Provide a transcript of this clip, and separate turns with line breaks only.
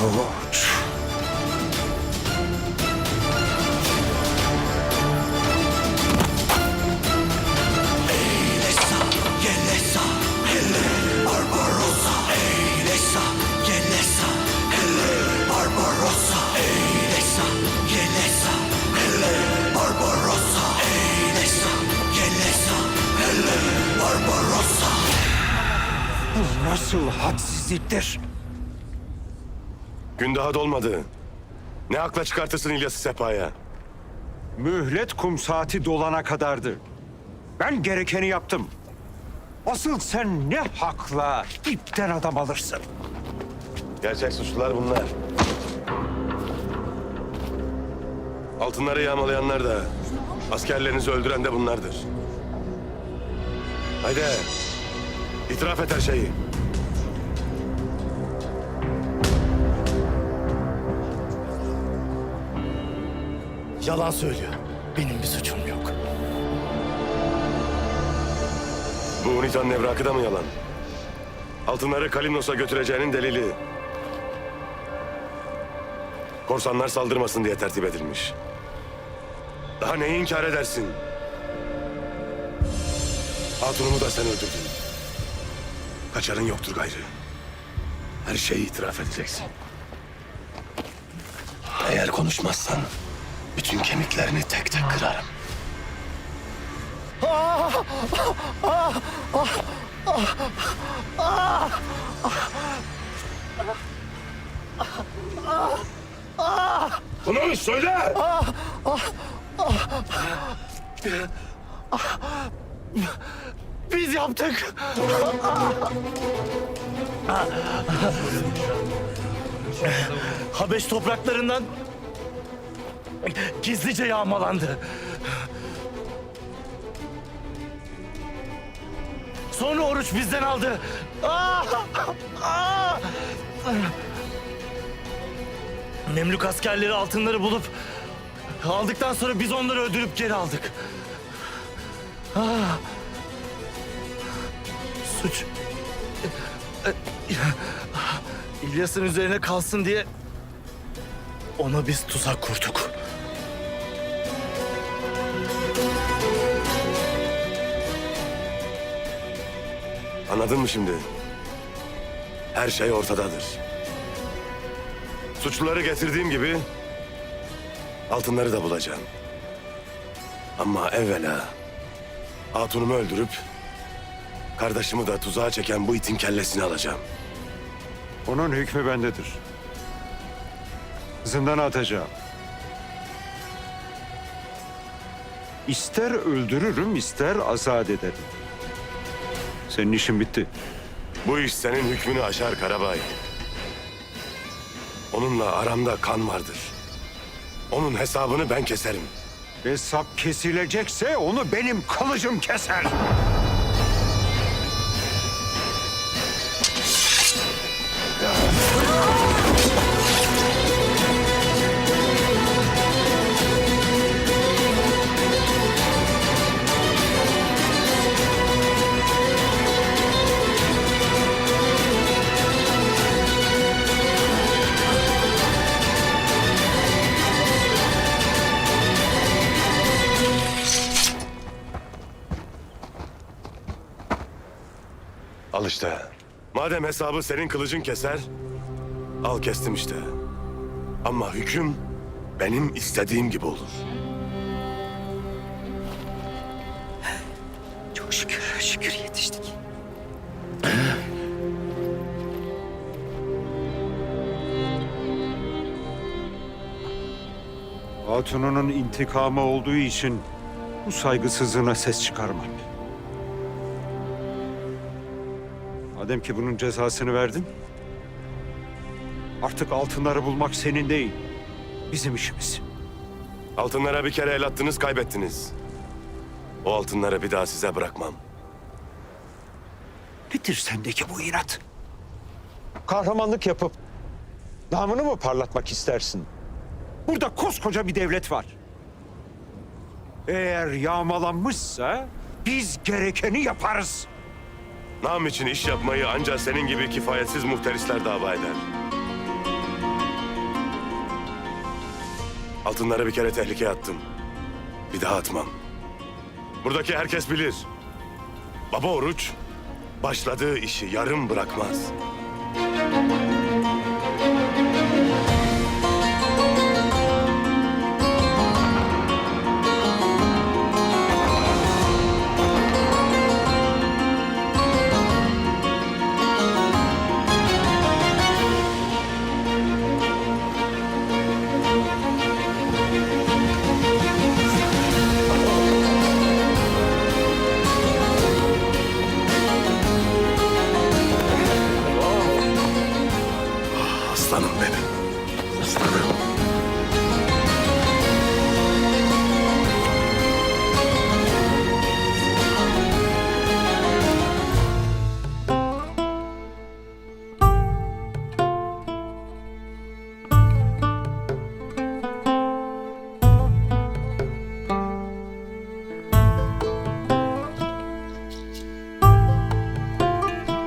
Bu nasıl hadsizliktir?
Gün daha dolmadı. Ne akla çıkartırsın İlyas'ı sefaya?
Mühlet kum saati dolana kadardı. Ben gerekeni yaptım. Asıl sen ne hakla ipten adam alırsın?
Gerçek suçlular bunlar. Altınları yağmalayanlar da, askerlerinizi öldüren de bunlardır. Haydi, itiraf et her şeyi.
Yalan söylüyor. Benim bir suçum yok.
Bu Unitan'ın evrakı da mı yalan? Altınları Kalimnos'a götüreceğinin delili. Korsanlar saldırmasın diye tertip edilmiş. Daha neyi inkar edersin? Hatunumu da sen öldürdün. Kaçarın yoktur gayrı. Her şeyi itiraf edeceksin.
Eğer konuşmazsan bütün kemiklerini tek tek kırarım.
Konuş söyle!
Biz yaptık. Habeş topraklarından gizlice yağmalandı. Sonra oruç bizden aldı. Ah! Memlük askerleri altınları bulup aldıktan sonra biz onları öldürüp geri aldık. Suç İlyas'ın üzerine kalsın diye ona biz tuzak kurduk.
Anladın mı şimdi? Her şey ortadadır. Suçluları getirdiğim gibi altınları da bulacağım. Ama evvela hatunumu öldürüp kardeşimi de tuzağa çeken bu itin kellesini alacağım.
Onun hükmü bendedir. Zindana atacağım. İster öldürürüm, ister azat ederim. Senin işin bitti.
Bu iş senin hükmünü aşar Karabay. Onunla aramda kan vardır. Onun hesabını ben keserim.
Hesap kesilecekse onu benim kılıcım keser.
Al işte. Madem hesabı senin kılıcın keser, al kestim işte. Ama hüküm benim istediğim gibi olur.
Çok şükür, şükür yetiştik.
Hatununun intikamı olduğu için bu saygısızlığına ses çıkarmam. Madem ki bunun cezasını verdin, artık altınları bulmak senin değil, bizim işimiz.
Altınlara bir kere el attınız, kaybettiniz. O altınları bir daha size bırakmam.
Nedir sendeki bu inat? Kahramanlık yapıp namını mı parlatmak istersin? Burada koskoca bir devlet var. Eğer yağmalanmışsa biz gerekeni yaparız.
Nam için iş yapmayı ancak senin gibi kifayetsiz muhterisler dava eder. Altınları bir kere tehlikeye attım. Bir daha atmam. Buradaki herkes bilir. Baba Oruç başladığı işi yarım bırakmaz.